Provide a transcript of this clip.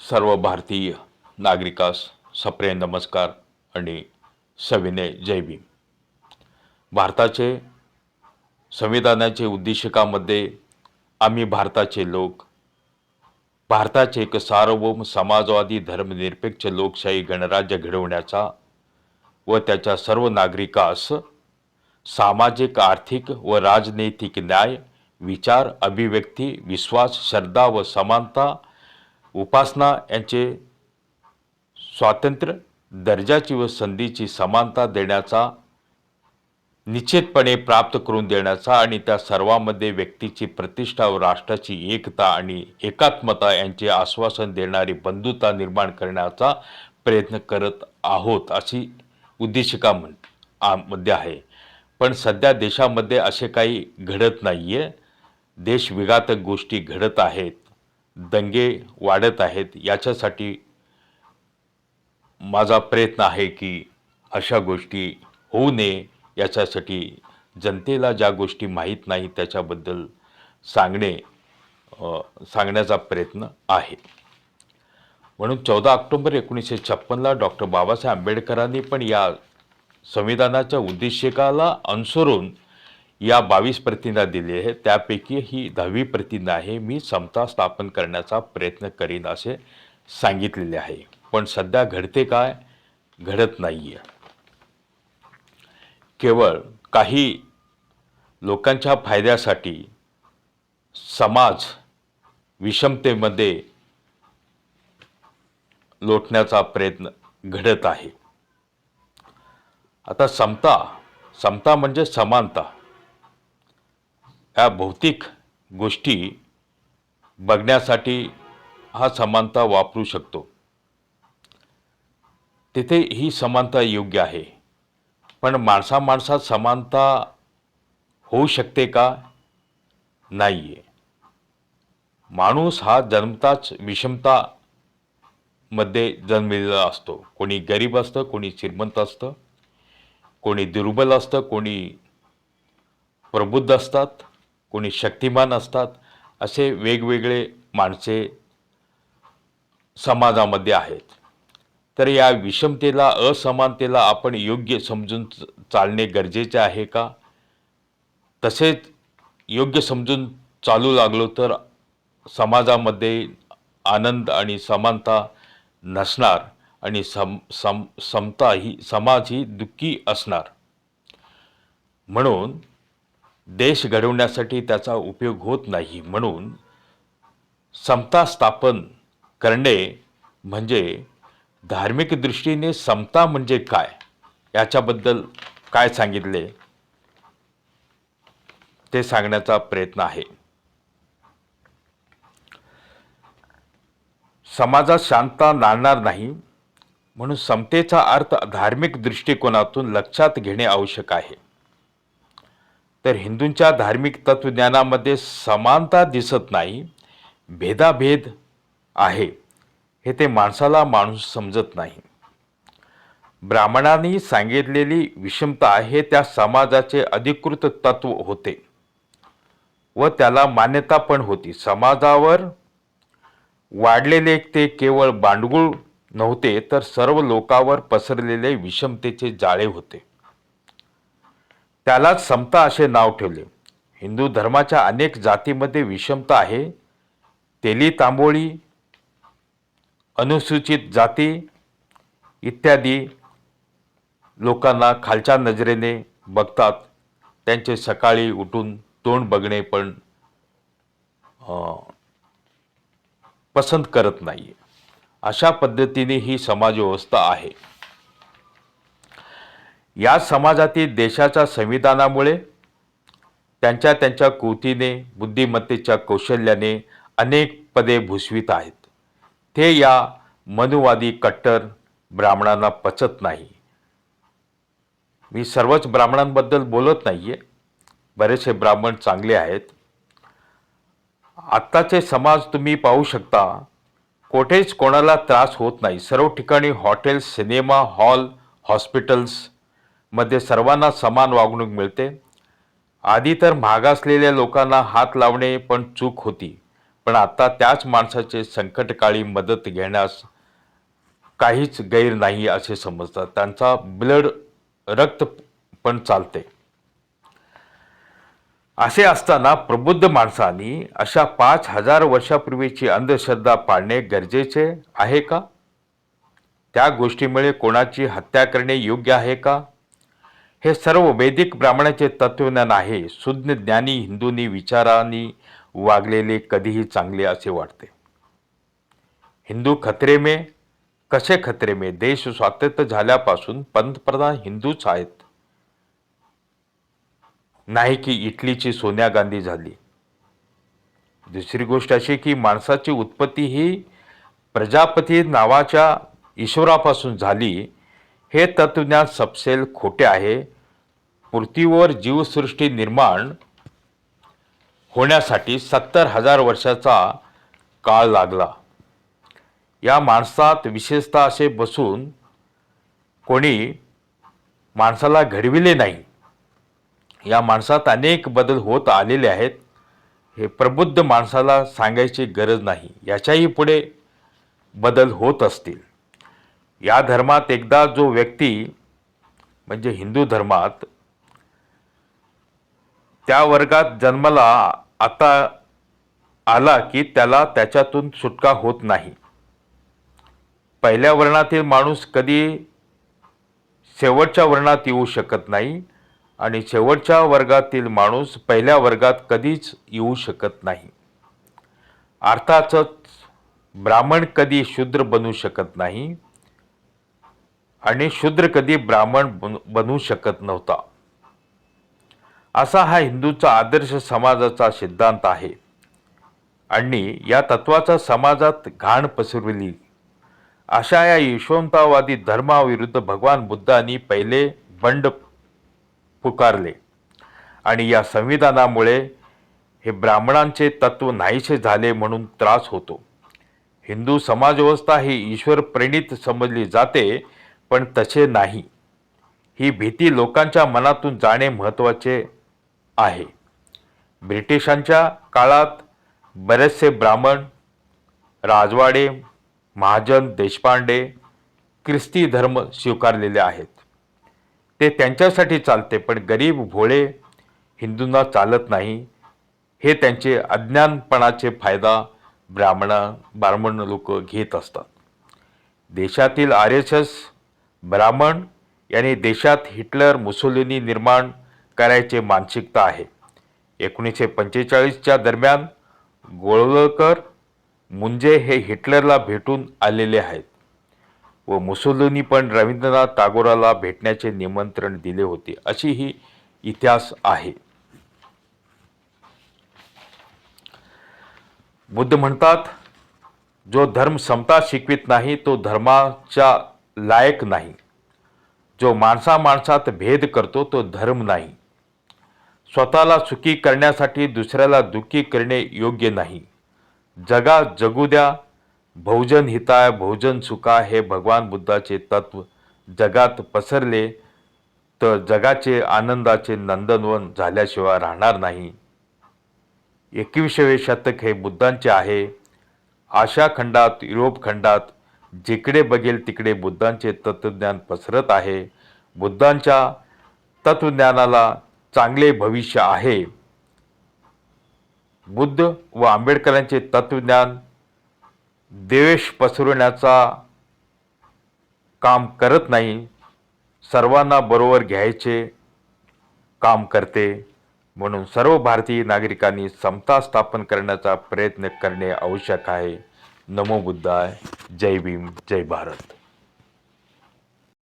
सर्व भारतीय नागरिकास सप्रेम नमस्कार आणि सविनय जय भीम. भारताचे संविधानाचे उद्देशिकामध्ये आम्ही भारताचे लोक भारताचे एक सार्वभौम समाजवादी धर्मनिरपेक्ष लोकशाही गणराज्य घडवण्याचा व त्याच्या सर्व नागरिकास सामाजिक आर्थिक व राजनैतिक न्याय विचार अभिव्यक्ती विश्वास श्रद्धा व समानता उपासना यांचे स्वातंत्र्य दर्जाची व संधीची समानता देण्याचा निश्चितपणे प्राप्त करून देण्याचा आणि त्या सर्वांमध्ये व्यक्तीची प्रतिष्ठा व राष्ट्राची एकता आणि एकात्मता यांचे आश्वासन देणारी बंधुता निर्माण करण्याचा प्रयत्न करत आहोत अशी उद्देशिका म्हणमध्ये आहे. पण सध्या देशामध्ये असे काही घडत नाही आहे देश विघातक गोष्टी घडत आहेत. दंगे वाढत आहेत याच्यासाठी माझा प्रयत्न आहे की अशा गोष्टी होऊ नये याच्यासाठी जनतेला ज्या गोष्टी माहीत नाही त्याच्याबद्दल सांगणे सांगण्याचा प्रयत्न आहे. म्हणून चौदा ऑक्टोबर एकोणीसशे छप्पनला डॉक्टर बाबासाहेब आंबेडकरांनी पण या संविधानाच्या उद्देशिकाला अनुसरून या बावीस प्रतिज्ञा दिली आहे त्यापैकी ही दहावी प्रतिज्ञा आहे. मी समता स्थापन करण्याचा प्रयत्न करीन असे सांगितलेले आहे. पण सध्या घडते काय? घडत नाही आहे केवळ काही लोकांच्या फायद्यासाठी समाज विषमतेमध्ये लोटण्याचा प्रयत्न घडत आहे. आता समता समता म्हणजे समानता. या भौतिक गोष्टी बघण्यासाठी हा समानता वापरू शकतो. तिथे ही समानता योग्य आहे. पण माणसा माणसात समानता होऊ शकते का? नाही आहे माणूस हा जन्मताच विषमता मध्ये जन्मलेला असतो. कोणी गरीब असतं कोणी श्रीमंत असतं कोणी दुर्बल असतं कोणी प्रबुद्ध असतात. कोणी शक्तिमान असतात असे वेगवेगळे माणसे समाजामध्ये आहेत. तर या विषमतेला असमानतेला आपण योग्य समजून च- चालणे गरजेचे आहे का? तसेच योग्य समजून चालू लागलो तर समाजामध्ये आनंद आणि समानता नसणार आणि सम सम समता ही समाज ही दुःखी असणार. म्हणून देश घडवण्यासाठी त्याचा उपयोग होत नाही म्हणून समता स्थापन करणे म्हणजे धार्मिक दृष्टीने समता म्हणजे काय? याच्याबद्दल काय सांगितले? ते सांगण्याचा प्रयत्न आहे. समाजात शांतता नाणणार नाही म्हणून समतेचा अर्थ धार्मिक दृष्टिकोनातून लक्षात घेणे आवश्यक आहे. तर हिंदूंच्या धार्मिक तत्वज्ञानामध्ये समानता दिसत नाही भेदाभेद आहे हे ते माणसाला माणूस समजत नाही. ब्राह्मणांनी सांगितलेली विषमता हे त्या समाजाचे अधिकृत तत्व होते व त्याला मान्यता पण होती. समाजावर वाढलेले ते केवळ बांडगुळ नव्हते तर सर्व लोकांवर पसरलेले विषमतेचे जाळे होते. त्यालाच समता असे नाव ठेवले. हिंदू धर्माच्या अनेक जातीमध्ये विषमता आहे. तेली तांबोळी अनुसूचित जाती इत्यादी लोकांना खालच्या नजरेने बघतात. त्यांचे सकाळी उठून तोंड बघणे पण पसंत करत नाही अशा पद्धतीने ही समाजव्यवस्था आहे. या समाजातील देशाच्या संविधानामुळे त्यांच्या त्यांच्या कृतीने बुद्धिमत्तेच्या कौशल्याने अनेक पदे भूषवित आहेत. ते या मनुवादी कट्टर ब्राह्मणांना पचत नाही. मी सर्वच ब्राह्मणांबद्दल बोलत नाही आहे बरेचसे ब्राह्मण चांगले आहेत. आत्ताचे समाज तुम्ही पाहू शकता कोठेच कोणाला त्रास होत नाही. सर्व ठिकाणी हॉटेल्स सिनेमा हॉल हॉस्पिटल्स मध्ये सर्वांना समान वागणूक मिळते. आधी तर मागासलेल्या लोकांना हात लावणे पण चूक होती. पण आता त्याच माणसाचे संकटकाळी मदत घेण्यास काहीच गैर नाही असे समजतात. त्यांचा ब्लड रक्त पण चालते. असे असताना प्रबुद्ध माणसांनी अशा पाच हजार वर्षापूर्वीची अंधश्रद्धा पाळणे गरजेचे आहे का? त्या गोष्टीमुळे कोणाची हत्या करणे योग्य आहे का? हे सर्व वैदिक ब्राह्मणाचे तत्वज्ञान आहे. सुज्ञ ज्ञानी हिंदूंनी विचारांनी वागलेले कधीही चांगले असे वाटते. हिंदू खतरे मे कसे खतरे मे? देश स्वातंत्र्य झाल्यापासून पंतप्रधान हिंदूच आहेत. नाही की इटलीची सोनिया गांधी झाली. दुसरी गोष्ट अशी की माणसाची उत्पत्ती ही प्रजापती नावाच्या ईश्वरापासून झाली. हे तत्वज्ञान सपसेल खोटे आहे. पृथ्वीवर जीवसृष्टी निर्माण होण्यासाठी सत्तर हजार वर्षाचा काळ लागला. या माणसात विशेषतः असे बसून कोणी माणसाला घडविले नाही. या माणसात अनेक बदल होत आलेले आहेत. हे प्रबुद्ध माणसाला सांगायची गरज नाही. याच्याही पुढे बदल होत असतील. या धर्मात एकदा जो व्यक्ती म्हणजे हिंदू धर्मात त्या वर्गात जन्माला आता आला की त्याला त्याच्यातून सुटका होत नाही. पहिल्या वर्णातील माणूस कधी शेवटच्या वर्णात येऊ शकत नाही आणि शेवटच्या वर्गातील माणूस पहिल्या वर्गात कधीच येऊ शकत नाही. अर्थातच ब्राह्मण कधी शूद्र बनू शकत नाही. आणि शूद्र कधी ब्राह्मण बन- बनू शकत नव्हता. असा हा हिंदूचा आदर्श समाजाचा सिद्धांत आहे. आणि या तत्वाचा समाजात घाण पसरविली. अशा या यशवंतावादी धर्माविरुद्ध भगवान बुद्धांनी पहिले बंड पुकारले. आणि या संविधानामुळे हे ब्राह्मणांचे तत्व नाहीसे झाले म्हणून त्रास होतो. हिंदू समाजव्यवस्था ही ईश्वर प्रेणित समजली जाते पण तसे नाही. ही भीती लोकांच्या मनातून जाणे महत्त्वाचे आहे. ब्रिटिशांच्या काळात बरेचसे ब्राह्मण राजवाडे महाजन देशपांडे ख्रिस्ती धर्म स्वीकारलेले आहेत. ते त्यांच्यासाठी चालते पण गरीब भोळे हिंदूंना चालत नाही. हे त्यांचे अज्ञानपणाचे फायदा ब्राह्मण ब्राह्मण लोक घेत असतात. देशातील आर एस एस ब्राह्मण यांनी देशात हिटलर मुसोलिनी निर्माण करायचे मानसिकता आहे. एकोणीसशे पंचेचाळीसच्या दरम्यान गोळवळकर मुंजे हे हिटलरला भेटून आलेले आहेत व मुसोलिनी पण रवींद्रनाथ टागोराला भेटण्याचे निमंत्रण दिले होते. अशी ही इतिहास आहे. बुद्ध म्हणतात जो धर्म समता शिकवित नाही तो धर्माच्या लायक नाही. जो माणसा माणसात भेद करतो तो धर्म नाही. स्वतःला सुखी करण्यासाठी दुसऱ्याला दुःखी करणे योग्य नाही. जगा जगू द्या भोजन हिताय बहुजन सुखा हे भगवान बुद्धाचे तत्व. जगात पसरले तर जगाचे आनंदाचे नंदनवन झाल्याशिवाय राहणार नाही. एकविसावे शतक हे बुद्धांचे आहे. आशा खंडात युरोप खंडात जिकडे बघेल तिकडे बुद्धांचे तत्वज्ञान पसरत आहे. बुद्धांच्या तत्वज्ञानाला चांगले भविष्य आहे. बुद्ध व आंबेडकरांचे तत्वज्ञान द्वेष पसरवण्याचा काम करत नाही. सर्वांना बरोबर घ्यायचे काम करते. म्हणून सर्व भारतीय नागरिकांनी समता स्थापन करण्याचा प्रयत्न करणे आवश्यक आहे. नमो बुद्धाय. जय भीम जय भारत.